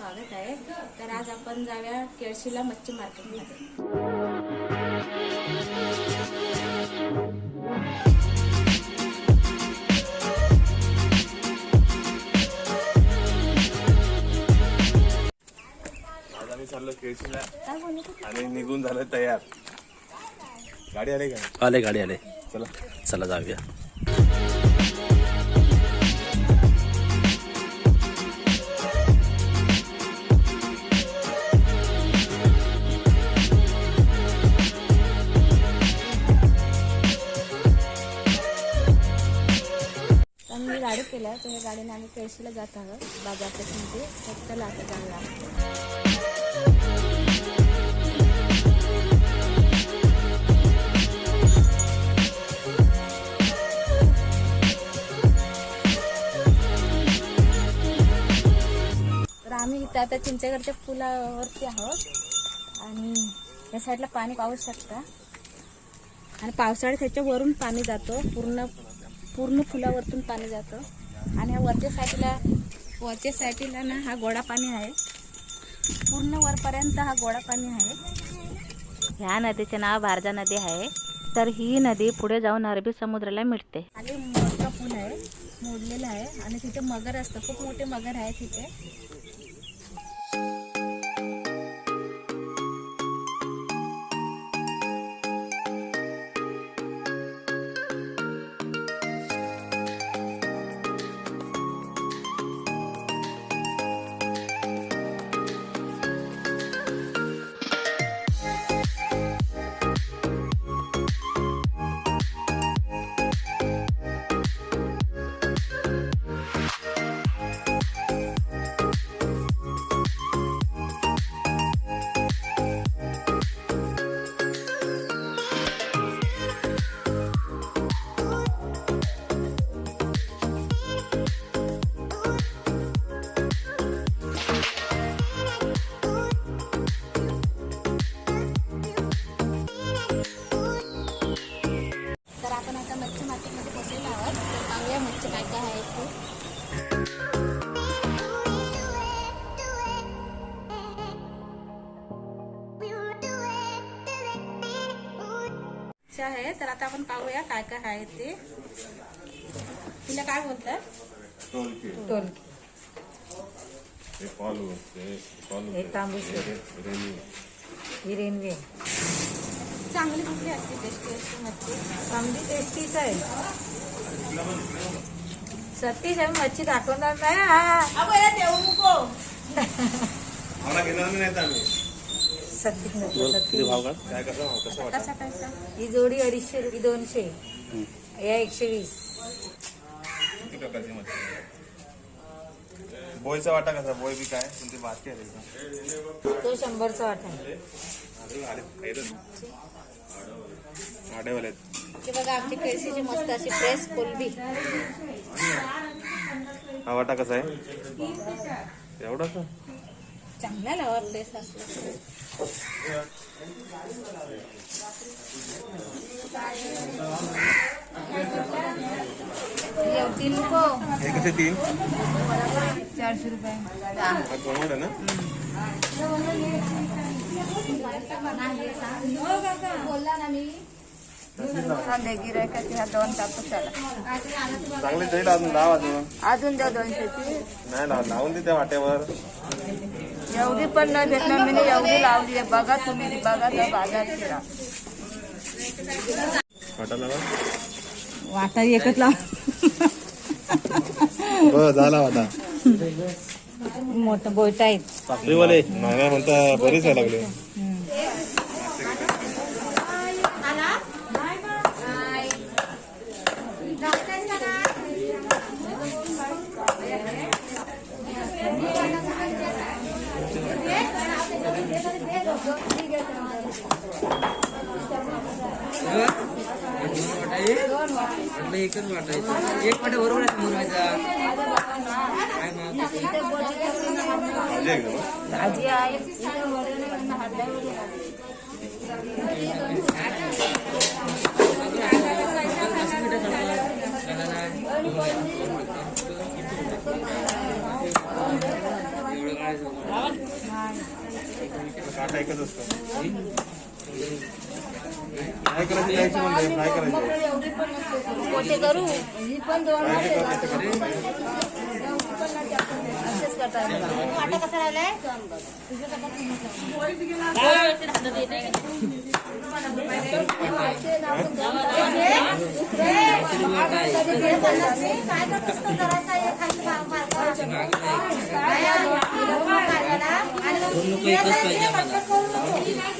स्वागत आहे. तर आज आपण जाऊया केळशीला मच्छी मार्केटमध्ये. आज आम्ही चाललो केळशीला? आणि निघून झालं तयार. गाडी आली का? आले गाडी आले. चला. चला जाऊया. मी तर ह्या गाडीने आम्ही केळशीला जात आहोत बाजारपेठेमध्ये फक्त चला आता जाऊया तर आम्ही इथं आता चिंचगडच्या पुलावरती आहोत आणि या साईडला पाणी पाहू शकता. आणि पावसाळ्यात ह्याच्यावरून पाणी जातो पूर्ण पूर्ण फुलावरतून पाणी जातं. आणि ह्या वरच्या साईडला वरच्या साईडला ना हा गोडा पाणी आहे. पूर्ण वरपर्यंत हा गोडा पाणी आहे. ह्या नदीचे नाव भारजा नदी आहे. तर ही नदी पुढे जाऊन अरबी समुद्राला मिळते. खाली मोठा पूल आहे मोडलेला आहे. आणि तिथे मगर असतं. खूप मोठे मगर आहे तिथे. मच्छी आहे तर आता आपण पाहूया काय काय आहे ते. तिला काय बोलतात टोलकी. हे पालू हे पालू रेल्वे. हिरेनवे चांगली कुठली असते टेस्टी असते मच्छी? चांगली टेस्टीच आहे. सतीश आहे मच्छी दाखवणार नाही. हा. मला घेणार नाही भाव का काय कसं कसं कसा? ही जोडी अडीचशे रुपये दोनशे. या एकशे वीस. किती प्रकारची मच्छी? बोयचा वाटा कसा? बोय बी काय? तुमची बाकी आहे तो शंभरचा वाटा आहे. अजून आले आडेवाले आहेत. हे बघा आमची केळशीची मस्त अशी फ्रेश कोलबी. हा वाटा कसा आहे? एवढा का चांगला लावा फ्रेश असतो तीन चारशे रुपये. हा बोलला ना? मी गिरायकाची हा दोन चांगले जाईल अजून लाव अजून अजून द्या दोनशेची नाही लाव लावून दे त्या वाट्यावर. एवढी पण नाही भेटणार मी एवढी लावली आहे. बघा तुम्ही बघा तर बाजार फिरा वाटा एकच लाव. बस झाला वाटा. मोठं साखरीवाले नाही म्हणता बरीच आहे लागली. एकच वाटायचं एक वाटा बरोबर आहे मुरवायचा भाजी आहे का? भाजी आहे एवढं काय एकच असतं करायची? जायची म्हणजे फ्राय करायची? एवढी पण नसते पोते करू ही पण दोन असेच करतात. वाटा कसा राहिलाय? दोन लोक एकच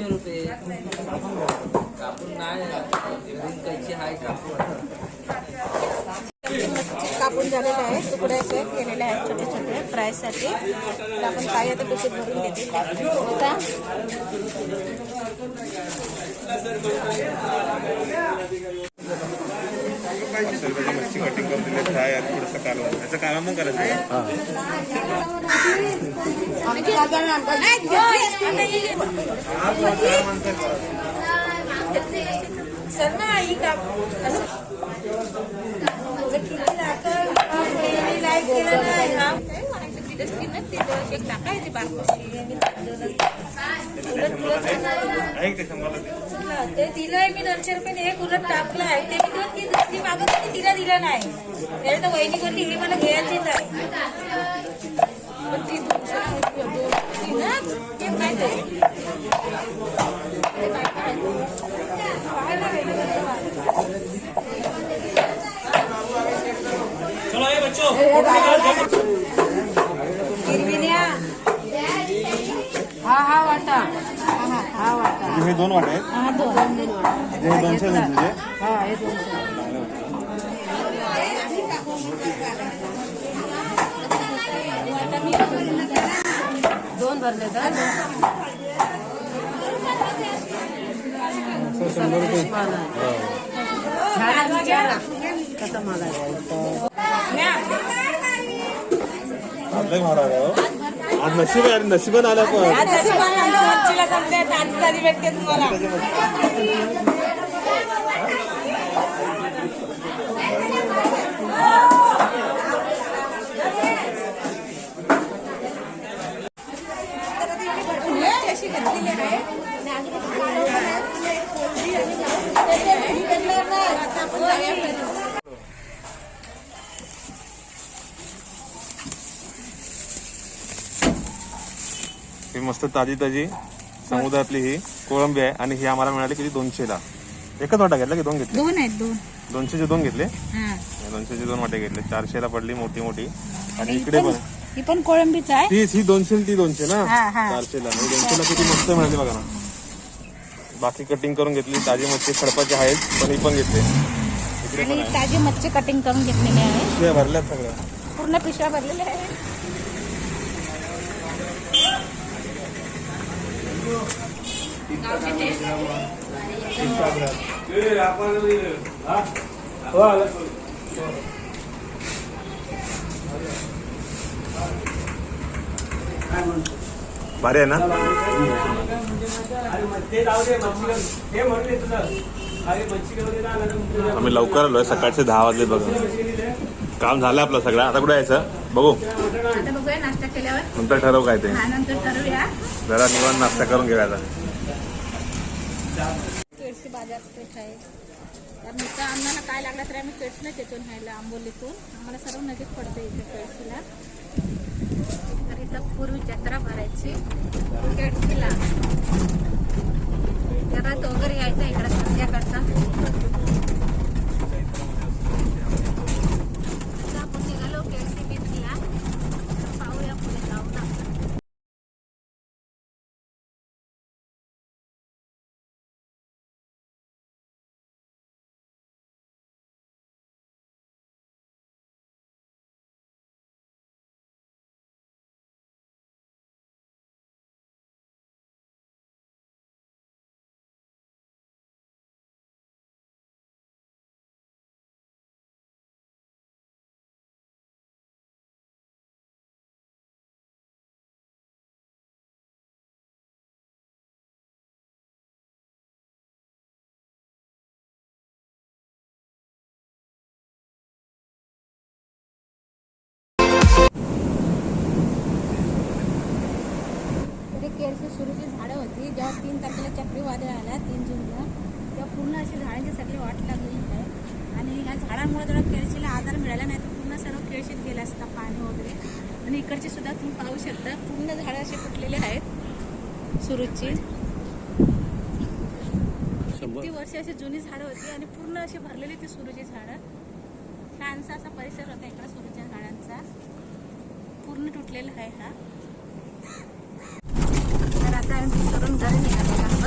दोनशे रुपये कापून नाही ग्रीन कैची हाय कापून. कापून झालेले आहे तुकडे असे केलेले आहेत छोटे छोटे फ्रायसाठी. तर आपण काही आता पिशवीत भरून घेते. आता मच्छी कटिंग करून दिली फ्राय थोडंसं कालवण. कालवण करायचं आहे. ते? दिलंय मी दोनशे रुपये एक उलट टाकलं आहे. ते मी दोन ती मागत होती तिला दिलं नाही. त्याला तर वहिनी बोलली हे मला घ्यायचीच आहे. पण ती दोनशे हा हा वाटा। हा वाटा। हे दोन वाटे आहेत दोनशे तुझे हा हे दोनशे दोन भरले तर कसं मला आपलं महाराज आहे हो. आज नशीब आहे नशिबान आलं पण भेटते तुम्हाला ही मस्त ताजी ताजी समुद्रातली ही कोळंबी आहे आणि ही आम्हाला मिळाली किती? दोनशेला. एकच वाटा घेतला की दोन घेतले? दोन आहेत दोन. दोनशेचे दोन घेतले? हा. दोनशेचे दोन वाटे घेतले. चारशेला पडली मोठी मोठी. आणि इकडे पण ही पण कोळंबीच आहे. ती ही दोनशे ती दोनशे ना. चारशेला. आणि दोनशेला किती मस्त मिळाली बघा ना. बाकी कटिंग करून घेतली. ताजी मच्छी खडपाची आहेत पण ही पण घेतली. पण आणि आहे ताजी मच्छी कटिंग करून घेतलेली आहे. पिशव्या भरल्यात सगळ्या पूर्ण पिशव्या भरलेल्या आहेत. भारी आहे ना? आम्ही लवकर आलोय सकाळचे दहा वाजले बघा. काम झालं आपलं सगळं. आता कुठे यायचं? बघू. नंतर ठरव काय ते. जरा निवांत नाश्ता करून घेऊया आता. मित्र आम्हाला काय लागला तरी आम्ही केळशीलाच येतो न्यायला आंबोलीतून. आम्हाला सर्व नजीक पडतं इथे केळशीला तर इथं पूर्वी जत्रा भरायची. केळशीला जरा वगैरे यायचं इकडे संध्याकाळचा. जेव्हा तीन तारखेला चक्रीवादळ आला तीन जूनला तेव्हा पूर्ण अशी झाडांची सगळी वाट लागलेली आहे आणि या झाडांमुळे थोडा केळशीला आधार मिळाला नाही तर पूर्ण सर्व केळशीत गेला असता पाणी वगैरे. आणि इकडचे सुद्धा तुम्ही पाहू शकता पूर्ण झाडं असे फुटलेले आहेत सुरूची. किती वर्ष अशी जुनी झाडं होती आणि पूर्ण अशी भरलेली ती सुरूची झाडं. छानसा असा परिसर होता इकडे सुरूच्या झाडांचा. पूर्ण तुटलेला आहे हा. काय आता आम्ही करून घरी निघालेलो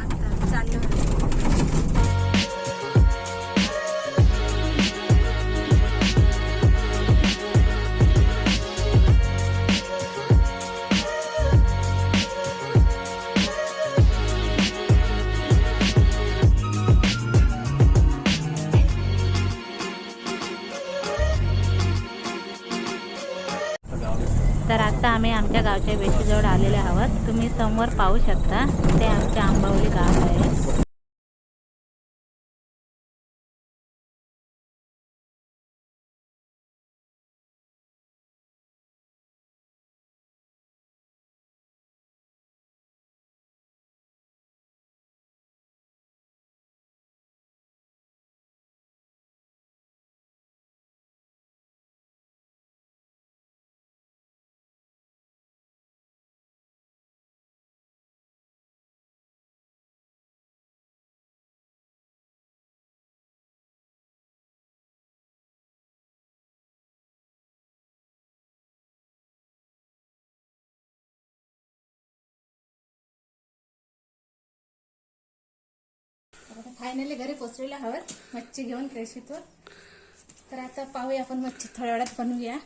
आता चाललो. आता आम्ही आमच्या गावच्या वेशीजवळ आलेले आहोत. तुम्ही समोर पाहू शकता. ते आमचे आंबावली गाव आहे. आता फायनली घरी पोचलेला हवं मच्छी घेऊन क्रेशीतून. तर आता पाहूया आपण मच्छी थोड्या वेळात बनवूया.